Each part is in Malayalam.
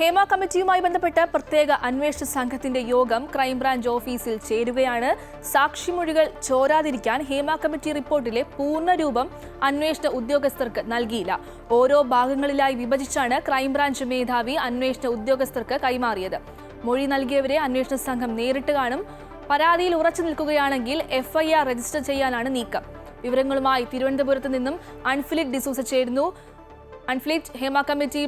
ഹേമ കമ്മിറ്റിയുമായി ബന്ധപ്പെട്ട പ്രത്യേക അന്വേഷണ സംഘത്തിന്റെ യോഗം ക്രൈംബ്രാഞ്ച് ഓഫീസിൽ ചേരുകയാണ്. സാക്ഷിമൊഴികൾ ചോരാതിരിക്കാൻ ഹേമ കമ്മിറ്റി റിപ്പോർട്ടിലെ പൂർണരൂപം അന്വേഷണ ഉദ്യോഗസ്ഥർക്ക് നൽകിയില്ല. ഓരോ ഭാഗങ്ങളിലായി വിഭജിച്ചാണ് ക്രൈംബ്രാഞ്ച് മേധാവി അന്വേഷണ ഉദ്യോഗസ്ഥർക്ക് കൈമാറിയത്. മൊഴി നൽകിയവരെ അന്വേഷണ സംഘം നേരിട്ട് കാണും. പരാതിയിൽ ഉറച്ചു നിൽക്കുകയാണെങ്കിൽ എഫ്ഐആർ രജിസ്റ്റർ ചെയ്യാനാണ് നീക്കം. വിവരങ്ങളുമായി തിരുവനന്തപുരത്ത് നിന്നും അൺഫിലിക് ഡിസൂസ ചേരുന്നു. അൺഫ്ലിറ്റ് ഹേമ കമ്മിറ്റി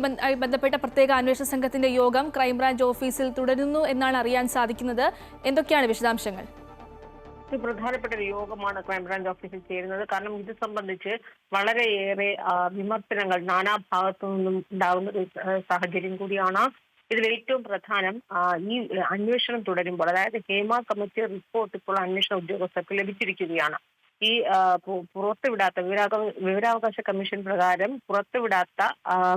ബന്ധപ്പെട്ട പ്രത്യേക അന്വേഷണ സംഘത്തിന്റെ യോഗം ക്രൈംബ്രാഞ്ച് ഓഫീസിൽ തുടരുന്നു എന്നാണ് അറിയാൻ സാധിക്കുന്നത്. എന്തൊക്കെയാണ് വിശദാംശങ്ങൾ? പ്രധാനപ്പെട്ട ഒരു യോഗമാണ് ക്രൈംബ്രാഞ്ച് ഓഫീസിൽ ചേരുന്നത്. കാരണം ഇത് സംബന്ധിച്ച് വളരെയേറെ വിമർശനങ്ങൾ നാനാഭാഗത്തു നിന്നും ഉണ്ടാകുന്ന ഒരു സാഹചര്യം കൂടിയാണ്. ഇതിൽ ഏറ്റവും പ്രധാനം ഈ അന്വേഷണം തുടരുമ്പോൾ അതായത് ഹേമ കമ്മിറ്റി റിപ്പോർട്ട് ഇപ്പോൾ അന്വേഷണ ഉദ്യോഗസ്ഥർക്ക് ലഭിച്ചിരിക്കുകയാണ്. ഈ പുറത്തുവിടാത്ത വിവരാവകാശ വിവരാവകാശ കമ്മീഷൻ പ്രകാരം പുറത്തുവിടാത്ത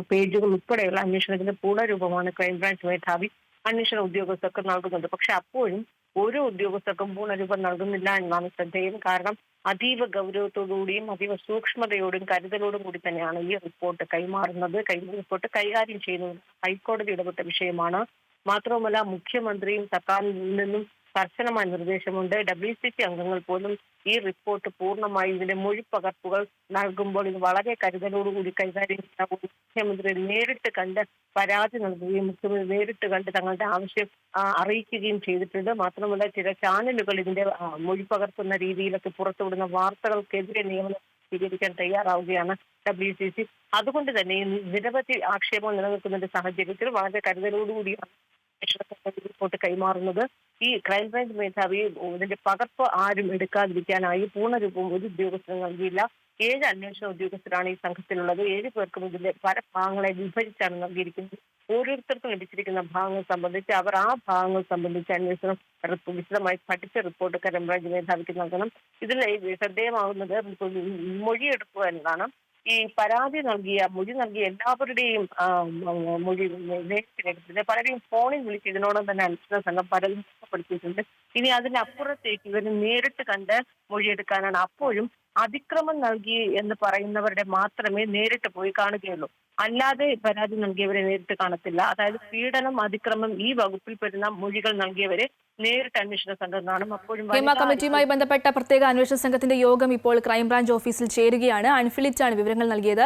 പേജുകൾ ഉൾപ്പെടെയുള്ള അന്വേഷണത്തിന്റെ പൂർണരൂപമാണ് ക്രൈംബ്രാഞ്ച് മേധാവി അന്വേഷണ ഉദ്യോഗസ്ഥർക്ക് നൽകുന്നത്. പക്ഷെ അപ്പോഴും ഓരോ ഉദ്യോഗസ്ഥർക്കും പൂർണരൂപം നൽകുന്നില്ല എന്നാണ് ശ്രദ്ധേയം. കാരണം അതീവ ഗൗരവത്തോടുകൂടിയും അതീവ സൂക്ഷ്മതയോടും കരുതലോടും കൂടി തന്നെയാണ് ഈ റിപ്പോർട്ട് കൈമാറുന്നത്. കൈ റിപ്പോർട്ട് കൈകാര്യം ചെയ്യുന്നത് ഹൈക്കോടതി ഇടപെട്ട വിഷയമാണ്. മാത്രവുമല്ല മുഖ്യമന്ത്രിയും സർക്കാരിൽ നിന്നും കർശനമായ നിർദ്ദേശമുണ്ട്. ഡബ്ല്യു സി സി അംഗങ്ങൾ പോലും ഈ റിപ്പോർട്ട് പൂർണമായി ഇതിന്റെ മൊഴിപ്പകർപ്പുകൾ നൽകുമ്പോൾ ഇത് വളരെ കരുതലോടുകൂടി കൈകാര്യം ചെയ്യാവും മുഖ്യമന്ത്രി നേരിട്ട് കണ്ട് പരാതി നൽകുകയും മുഖ്യമന്ത്രി നേരിട്ട് കണ്ട് തങ്ങളുടെ ആവശ്യം അറിയിക്കുകയും ചെയ്തിട്ടുണ്ട്. മാത്രമല്ല ചില ചാനലുകൾ ഇതിന്റെ ആ, മൊഴിപ്പകർത്തുന്ന രീതിയിലൊക്കെ പുറത്തുവിടുന്ന വാർത്തകൾക്കെതിരെ നിയമനം സ്വീകരിക്കാൻ തയ്യാറാവുകയാണ് ഡബ്ല്യു സി സി അതുകൊണ്ട് തന്നെ നിരവധി ആക്ഷേപം നിലനിൽക്കുന്ന സാഹചര്യത്തിൽ വളരെ കരുതലോടുകൂടിയാണ് റിപ്പോർട്ട് കൈമാറുന്നത്. ഈ ക്രൈംബ്രാഞ്ച് മേധാവി ഇതിന്റെ പകർപ്പ് ആരും എടുക്കാതിരിക്കാനായി പൂർണരൂപം ഒരു ഉദ്യോഗസ്ഥനും നൽകിയില്ല. ഏഴ് അന്വേഷണ ഉദ്യോഗസ്ഥരാണ് ഈ സംഘത്തിലുള്ളത്. ഏഴ് പേർക്കും ഇതിന്റെ പല ഭാഗങ്ങളെ വിഭജിച്ചാണ് നൽകിയിരിക്കുന്നത്. ഓരോരുത്തർക്കും ലഭിച്ചിരിക്കുന്ന ഭാഗങ്ങൾ സംബന്ധിച്ച് അവർ ആ ഭാഗങ്ങൾ സംബന്ധിച്ച് അന്വേഷണം വിശദമായി പഠിച്ച റിപ്പോർട്ട് ക്രൈംബ്രാഞ്ച് മേധാവിക്ക് നൽകണം. ഇതിൽ ശ്രദ്ധേയമാകുന്നത് മൊഴിയെടുക്കുക എന്നതാണ്. ഈ പരാതി നൽകിയ മൊഴി നൽകിയ എല്ലാവരുടെയും മൊഴി നേരിട്ടെടുത്തിട്ട് പലരെയും ഫോണിൽ വിളിച്ച് ഇതിനോടൊപ്പം തന്നെ അന്വേഷണ സംഘം പരസ്യപ്പെടുത്തിയിട്ടുണ്ട് ഇനി അതിനപ്പുറത്തേക്ക് ഇവർ നേരിട്ട് കണ്ട് മൊഴിയെടുക്കാനാണ് അപ്പോഴും അതിക്രമം നൽകി എന്ന് പറയുന്നവരുടെ മാത്രമേ നേരിട്ട് പോയി കാണുകയുള്ളൂ. അല്ലാതെ പരാതി നൽകിയവരെ നേരിട്ട് കാണത്തില്ല. അതായത് പീഡനം അതിക്രമം ഈ വകുപ്പിൽ പെടുന്ന മൊഴികൾ നൽകിയവരെ നേരിട്ട് അന്വേഷണ സംഘം കാണും. അപ്പോഴും ഹേമ കമ്മിറ്റിയുമായി ബന്ധപ്പെട്ട പ്രത്യേക അന്വേഷണ സംഘത്തിന്റെ യോഗം ഇപ്പോൾ ക്രൈംബ്രാഞ്ച് ഓഫീസിൽ ചേരുകയാണ്. അൺഫിലിറ്റ് ആണ് വിവരങ്ങൾ നൽകിയത്.